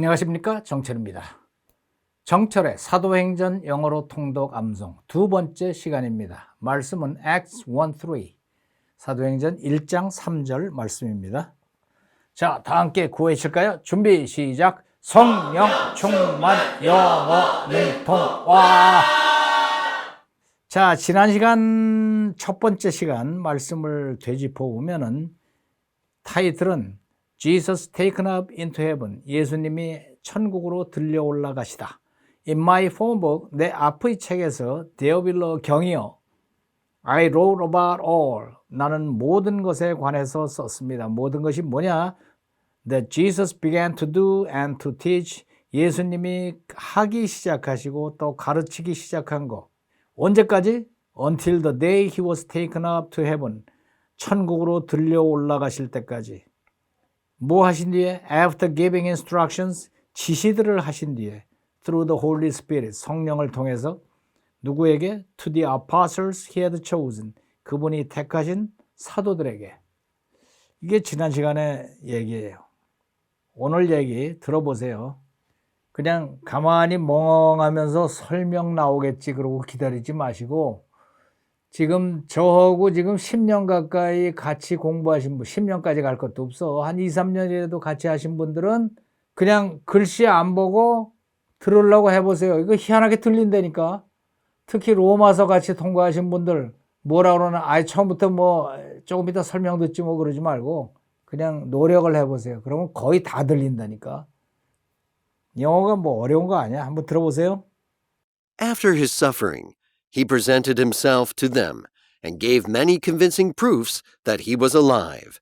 안녕하십니까 정철입니다. 정철의 사도행전 영어로 통독 암송 두 번째 시간입니다. 말씀은 Acts 1-3 사도행전 1장 3절 말씀입니다. 자, 다 함께 구해실까요? 준비 시작. 성령 충만 영어 능통와 자, 지난 시간 첫 번째 시간 말씀을 되짚어 보면은 타이틀은 Jesus taken up into heaven. 예수님이 천국으로 들려 올라가시다. In my phone book, 내 앞의 책에서 데어빌러 경이요. I wrote about all. 나는 모든 것에 관해서 썼습니다. 모든 것이 뭐냐? That Jesus began to do and to teach. 예수님이 하기 시작하시고 또 가르치기 시작한 거. 언제까지? Until the day he was taken up to heaven. 천국으로 들려 올라가실 때까지. 뭐 하신 뒤에 after giving instructions 지시들을 하신 뒤에 through the Holy Spirit 성령을 통해서 누구에게 to the apostles he had chosen 그분이 택하신 사도들에게 이게 지난 시간의 얘기예요. 오늘 얘기 들어보세요. 그냥 가만히 멍하면서 설명 나오겠지 그러고 기다리지 마시고 지금 저하고 지금 10년 가까이 같이 공부하신 분, 10년까지 갈 것도 없어. 한 2, 3년이라도 같이 하신 분들은 그냥 글씨 안 보고 들으려고 해보세요. 이거 희한하게 들린다니까. 특히 로마서 같이 통과하신 분들 뭐라 그러나 아예 처음부터 뭐 조금 이따 설명 듣지 뭐 그러지 말고 그냥 노력을 해보세요. 그러면 거의 다 들린다니까. 영어가 뭐 어려운 거 아니야. 한번 들어보세요. After his suffering, he presented himself to them and gave many convincing proofs that he was alive.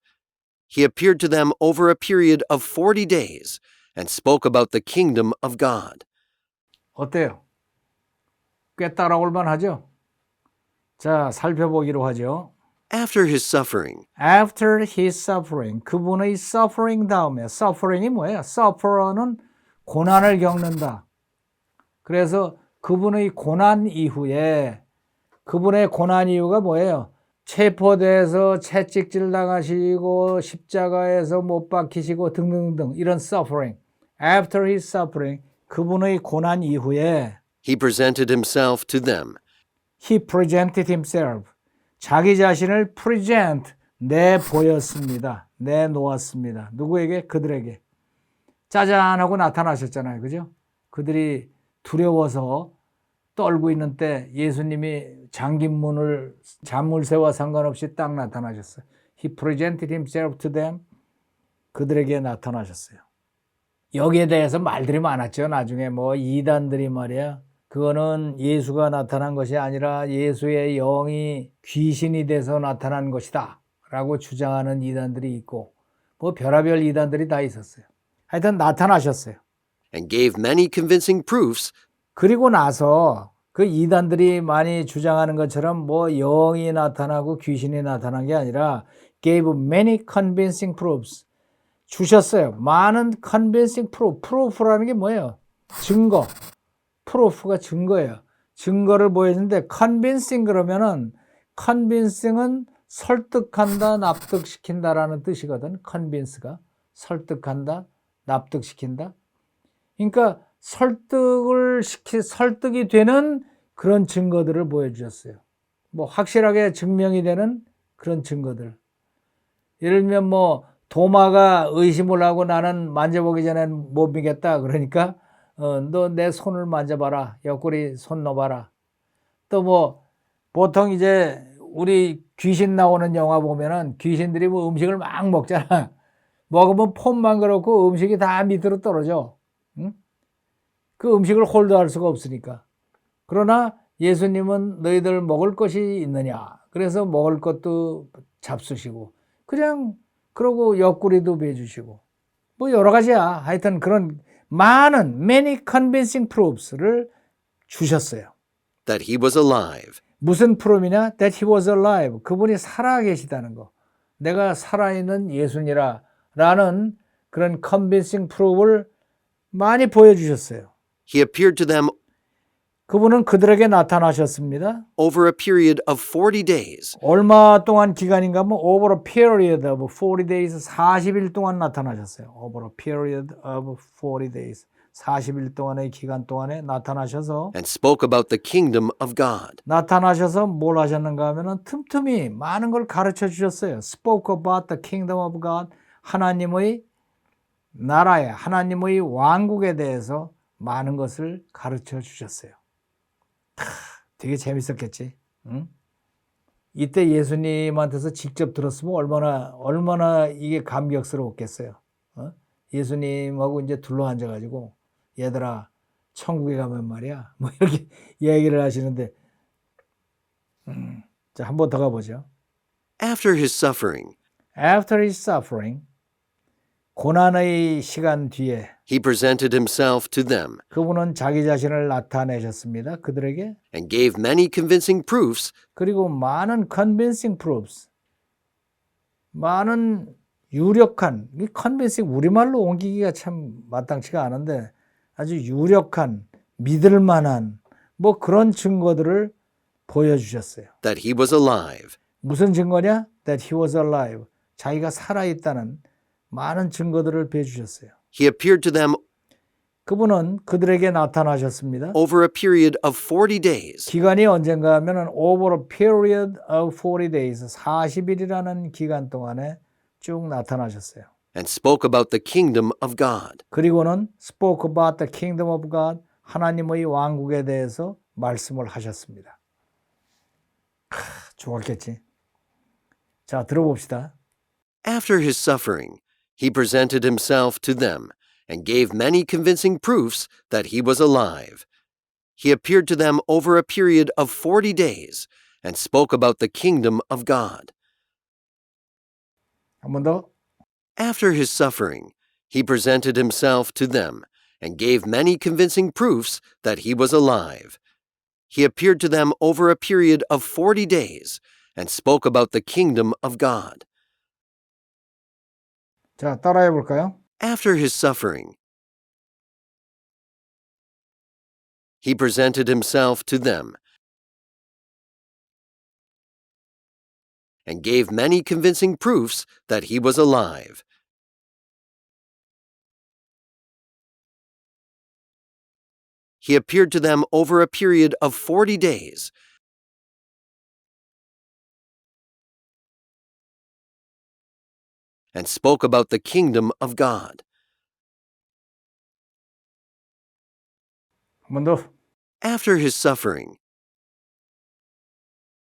He appeared to them over a period of 40 days and spoke about the kingdom of God. 어때요? 꽤 따라올 만하죠? 자, 살펴보기로 하죠. After his suffering, After his suffering, 그분의 suffering 다음에 suffering이 뭐예요? suffer는 고난을 겪는다. 그래서 그분의 고난 이후에 그분의 고난 이유가 뭐예요? 체포돼서 채찍질 당하시고 십자가에서 못 박히시고 등등등 이런 suffering. After his suffering, 그분의 고난 이후에 he presented himself to them he presented himself. 자기 자신을 present, 내보였습니다. 내놓았습니다. 누구에게? 그들에게. 짜잔 하고 나타나셨잖아요. 그죠? 그들이 두려워서 떨고 있는 때 예수님이 잠긴 문을 잠물새와 상관없이 딱 나타나셨어요. He presented himself to them. 그들에게 나타나셨어요. 여기에 대해서 말들이 많았죠. 나중에 뭐 이단들이 말이야. 그거는 예수가 나타난 것이 아니라 예수의 영이 귀신이 돼서 나타난 것이다. 라고 주장하는 이단들이 있고, 뭐 별하별 이단들이 다 있었어요. 하여튼 나타나셨어요. And gave many convincing proofs 그리고 나서 그 이단들이 많이 주장하는 것처럼 뭐 영이 나타나고 귀신이 나타난 게 아니라 gave many convincing proofs 주셨어요. 많은 convincing proof. proof라는 게 뭐예요? 증거. proof가 증거예요. 증거를 보여주는데 convincing 그러면은 convincing은 설득한다, 납득시킨다라는 뜻이거든. convince가 설득한다, 납득시킨다. 그러니까 설득을 시키 설득이 되는 그런 증거들을 보여주셨어요. 뭐 확실하게 증명이 되는 그런 증거들. 예를 들면 뭐 도마가 의심을 하고 나는 만져보기 전엔 못 믿겠다. 그러니까 어, 너 내 손을 만져봐라. 옆구리 손 넣어봐라. 또 뭐 보통 이제 우리 귀신 나오는 영화 보면은 귀신들이 뭐 음식을 막 먹잖아. 먹으면 폼만 그렇고 음식이 다 밑으로 떨어져. 응? 그 음식을 홀드할 수가 없으니까. 그러나 예수님은 너희들 먹을 것이 있느냐. 그래서 먹을 것도 잡수시고 그냥 그러고 옆구리도 베주시고 뭐 여러 가지야. 하여튼 그런 많은 many convincing proofs를 주셨어요. that he was alive. 무슨 프롬이냐? That he was alive. 그분이 살아 계시다는 거. 내가 살아있는 예수니라 라는 그런 convincing proof를 많이 보여주셨어요. He appeared to them 그분은 그들에게 나타나셨습니다. over a period of 40 days. 얼마 동안 기간인가 하면 over a period of 40 days 40일 동안 나타나셨어요. over a period of 40 days 40일 동안의 기간 동안에 나타나셔서 and spoke about the kingdom of God. 나타나셔서 뭘 하셨는가 하면은 틈틈이 많은 걸 가르쳐 주셨어요. spoke about the kingdom of God 하나님의 나라에 하나님의 왕국에 대해서 많은 것을 가르쳐 주셨어요. 크, 되게 재밌었겠지. 응? 이때 예수님한테서 직접 들었으면 얼마나 얼마나 이게 감격스러웠겠어요. 어? 예수님하고 이제 둘러 앉아 가지고 얘들아 천국에 가면 말이야 뭐 이렇게 얘기를 하시는데 음, 자 한 번 더 가보죠. After his suffering, After his suffering 고난의 시간 뒤에 he presented himself to them 그분은 자기 자신을 나타내셨습니다. 그들에게 and gave many convincing proofs 그리고 많은 convincing proofs 많은 유력한 이 convincing 우리말로 옮기기가 참 마땅치가 않은데 아주 유력한 믿을 만한 뭐 그런 증거들을 보여주셨어요. that he was alive. 무슨 증거냐? That he was alive. 자기가 살아있다는 많은 증거들을 보여주셨어요. He appeared to them 그분은 그들에게 나타나셨습니다. over a period of 40 days 기간이 언젠가 하면은 over a period of 40 days, 40일이라는 기간 동안에 쭉 나타나셨어요. and spoke about the kingdom of God. 그리고는 spoke about the kingdom of God, 하나님의 왕국에 대해서 말씀을 하셨습니다. 크, 좋았겠지. 자, 들어봅시다. After his suffering, he presented himself to them and gave many convincing proofs that he was alive. He appeared to them over a period of forty days and spoke about the kingdom of God. After his suffering, he presented himself to them and gave many convincing proofs that he was alive. He appeared to them over a period of forty days and spoke about the kingdom of God. 자, 따라해 볼까요? After his suffering, he presented himself to them and gave many convincing proofs that he was alive. He appeared to them over a period of 40 days and spoke about the kingdom of God. After his suffering,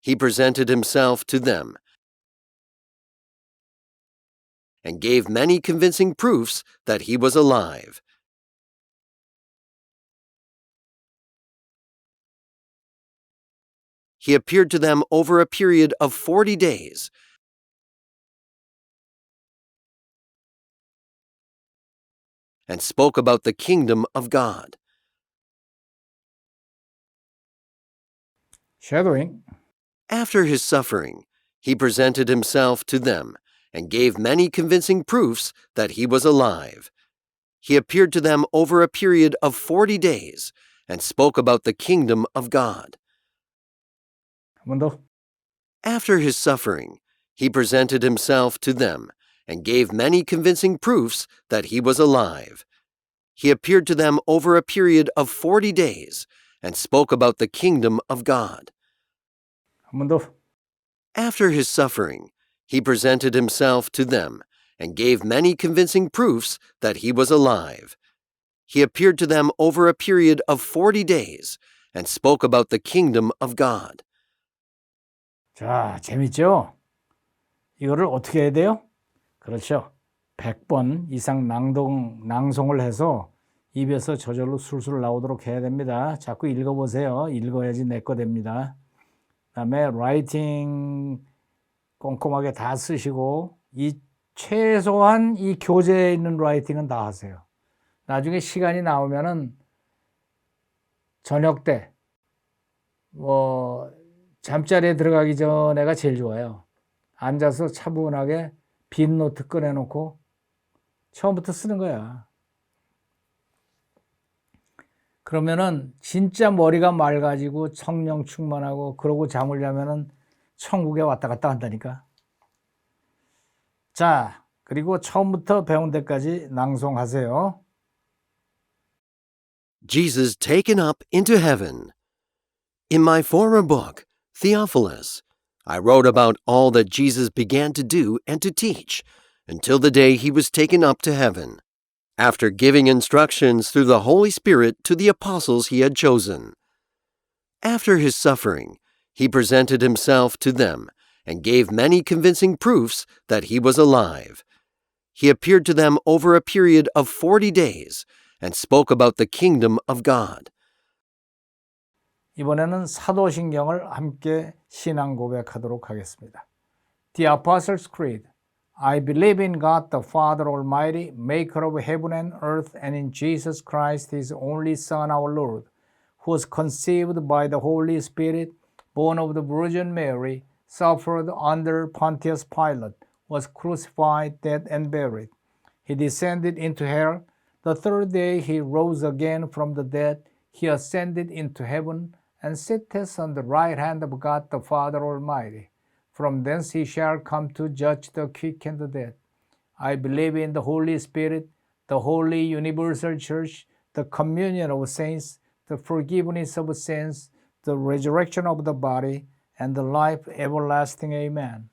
he presented himself to them and gave many convincing proofs that he was alive. He appeared to them over a period of 40 days. and spoke about the kingdom of God. Shadowing. After his suffering, he presented himself to them and gave many convincing proofs that he was alive. He appeared to them over a period of 40 days and spoke about the kingdom of God. After his suffering, he presented himself to them and gave many convincing proofs that he was alive. He appeared to them over a period of 40 days and spoke about the kingdom of God. 한 번 더. After his suffering, he presented himself to them and gave many convincing proofs that he was alive. He appeared to them over a period of 40 days and spoke about the kingdom of God. 자, 재밌죠? 이거를 어떻게 해야 돼요? 그렇죠. 100번 이상 낭동, 낭송을 해서 입에서 저절로 술술 나오도록 해야 됩니다. 자꾸 읽어보세요. 읽어야지 내 거 됩니다. 그 다음에 라이팅 꼼꼼하게 다 쓰시고 이 최소한 이 교재에 있는 라이팅은 다 하세요. 나중에 시간이 나오면은 저녁 때 뭐 잠자리에 들어가기 전에가 제일 좋아요. 앉아서 차분하게 빈 노트 꺼내놓고 처음부터 쓰는 거야. 그러면은 진짜 머리가 맑아지고 성령 충만하고 그러고 잠을 자면은 천국에 왔다 갔다 한다니까. 자, 그리고 처음부터 배운 데까지 낭송하세요. Jesus taken up into heaven. In my former book, Theophilus, I wrote about all that Jesus began to do and to teach until the day he was taken up to heaven, after giving instructions through the Holy Spirit to the apostles he had chosen. After his suffering, he presented himself to them and gave many convincing proofs that he was alive. He appeared to them over a period of forty days and spoke about the kingdom of God. 이번에는 사도신경을 함께 신앙 고백하도록 하겠습니다. The Apostles' Creed. I believe in God the Father Almighty, maker of heaven and earth, and in Jesus Christ, his only Son, our Lord, who was conceived by the Holy Spirit, born of the Virgin Mary, suffered under Pontius Pilate, was crucified, dead, and buried. He descended into hell. The third day he rose again from the dead. He ascended into heaven and sitteth on the right hand of God the Father Almighty. From thence he shall come to judge the quick and the dead. I believe in the Holy Spirit, the holy universal church, the communion of saints, the forgiveness of sins, the resurrection of the body, and the life everlasting. Amen.